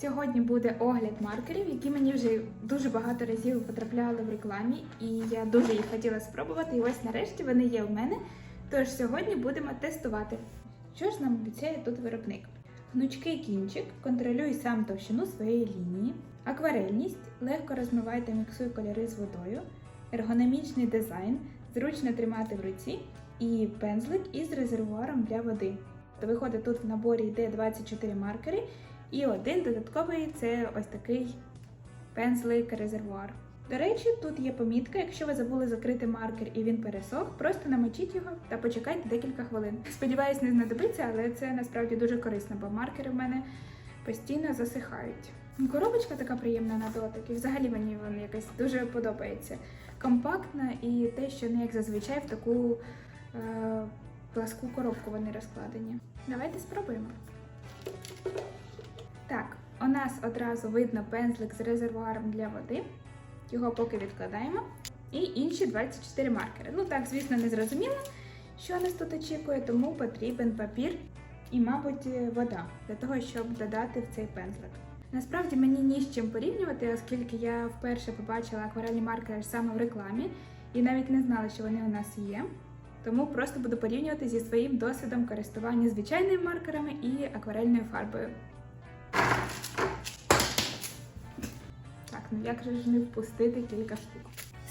Сьогодні буде огляд маркерів, які мені вже дуже багато разів потрапляли в рекламі, і я дуже їх хотіла спробувати. І ось нарешті вони є в мене. Тож сьогодні будемо тестувати. Що ж нам обіцяє тут виробник? Гнучкий кінчик, контролюй сам товщину своєї лінії, акварельність, легко розмивай та міксуй кольори з водою, ергономічний дизайн, зручно тримати в руці і пензлик із резервуаром для води. То виходить, тут в наборі йде 24 маркери, і один додатковий це ось такий пензлик резервуар. До речі, тут є помітка, якщо ви забули закрити маркер і він пересох, просто намочіть його та почекайте декілька хвилин. Сподіваюсь, не знадобиться, але це насправді дуже корисно, бо маркери в мене постійно засихають. Коробочка така приємна на дотик, і взагалі мені вона якась дуже подобається. Компактна і те, що не як зазвичай в таку е, пласку коробку вони розкладені. Давайте спробуємо. Так, у нас одразу видно пензлик з резервуаром для води. Його поки відкладаємо. І інші 24 маркери. Ну так, звісно, не зрозуміло, що нас тут очікує, тому потрібен папір і, мабуть, вода для того, щоб додати в цей пензлик. Насправді мені ні з чим порівнювати, оскільки я вперше побачила акварельні маркери саме в рекламі і навіть не знала, що вони у нас є. Тому просто буду порівнювати зі своїм досвідом користування звичайними маркерами і акварельною фарбою. Ну як же ж не впустити кілька штук?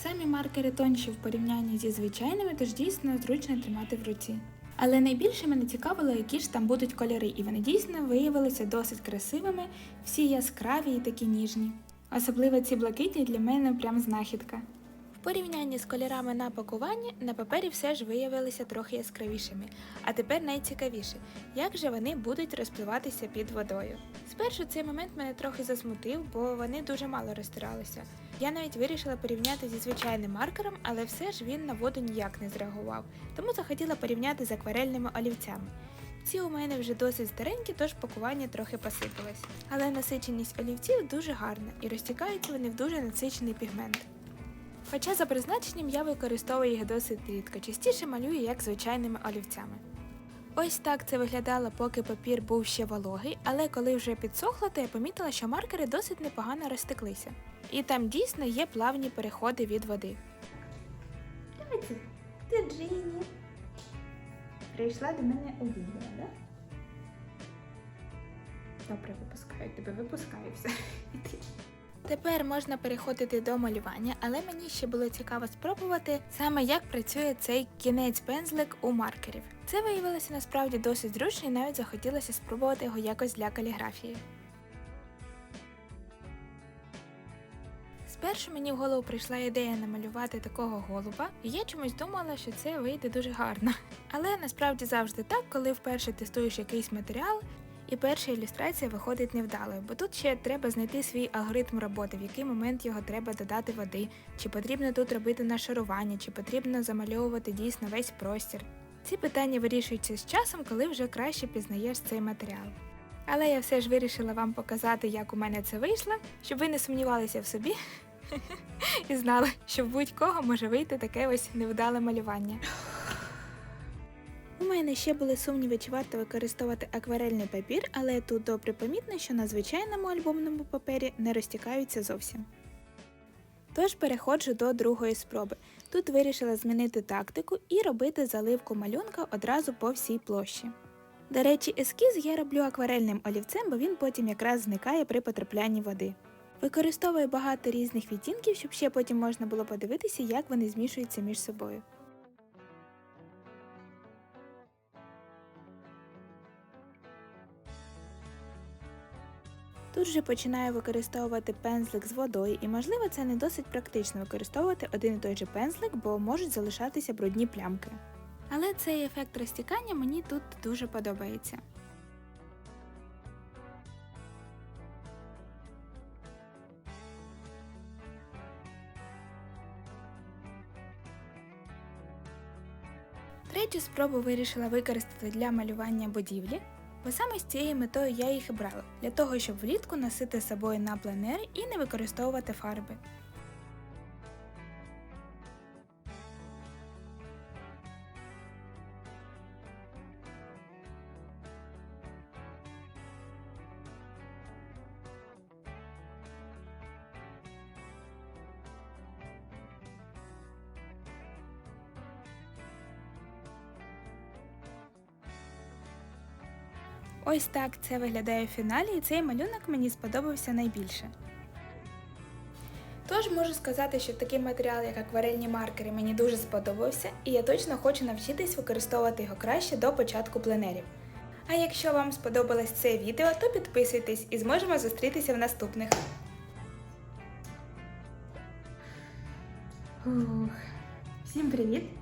Самі маркери тонші в порівнянні зі звичайними, тож дійсно зручно тримати в руці. Але найбільше мене цікавило, які ж там будуть кольори, і вони дійсно виявилися досить красивими, всі яскраві і такі ніжні. Особливо ці блакитні для мене прям знахідка. Порівнянні з кольорами на пакуванні на папері все ж виявилися трохи яскравішими. А тепер найцікавіше, як же вони будуть розпливатися під водою. Спершу цей момент мене трохи засмутив, бо вони дуже мало розтиралися. Я навіть вирішила порівняти зі звичайним маркером, але все ж він на воду ніяк не зреагував, тому захотіла порівняти з акварельними олівцями. Ці у мене вже досить старенькі, тож пакування трохи посипалось. Але насиченість олівців дуже гарна і розтікаються вони в дуже насичений пігмент. Хоча за призначенням я використовую їх досить рідко, частіше малюю як звичайними олівцями. Ось так це виглядало, поки папір був ще вологий, але коли вже підсохло, то я помітила, що маркери досить непогано розтеклися. І там дійсно є плавні переходи від води. Дивіться, ти Джині. Прийшла до мене у так? Добре, випускаю тебе, випускаю все. Тепер можна переходити до малювання, але мені ще було цікаво спробувати саме як працює цей кінець пензлик у маркерів. Це виявилося насправді досить зручно і навіть захотілося спробувати його якось для каліграфії. Спершу мені в голову прийшла ідея намалювати такого голуба, і я чомусь думала, що це вийде дуже гарно. Але насправді завжди так, коли вперше тестуєш якийсь матеріал, і перша ілюстрація виходить невдалою, бо тут ще треба знайти свій алгоритм роботи, в який момент його треба додати води, чи потрібно тут робити нашарування, чи потрібно замальовувати дійсно весь простір. Ці питання вирішуються з часом, коли вже краще пізнаєш цей матеріал. Але я все ж вирішила вам показати, як у мене це вийшло, щоб ви не сумнівалися в собі і знали, що в будь-кого може вийти таке ось невдале малювання. Мене ще були сумніви, чи варто використовувати акварельний папір, але тут добре помітно, що на звичайному альбомному папері не розтікаються зовсім. Тож переходжу до другої спроби. Тут вирішила змінити тактику і робити заливку малюнка одразу по всій площі. До речі, ескіз я роблю акварельним олівцем, бо він потім якраз зникає при потраплянні води. Використовую багато різних відтінків, щоб ще потім можна було подивитися, як вони змішуються між собою. Тут же починаю використовувати пензлик з водою, і можливо це не досить практично використовувати один і той же пензлик, бо можуть залишатися брудні плямки. Але цей ефект розтікання мені тут дуже подобається. Третю спробу вирішила використати для малювання будівлі, бо саме з цією метою я їх і брала, для того, щоб влітку носити з собою на пленер і не використовувати фарби. Ось так це виглядає в фіналі, і цей малюнок мені сподобався найбільше. Тож можу сказати, що такий матеріал, як акварельні маркери, мені дуже сподобався, і я точно хочу навчитись використовувати його краще до початку пленерів. А якщо вам сподобалось це відео, то підписуйтесь і зможемо зустрітися в наступних. Ух. Всім привіт!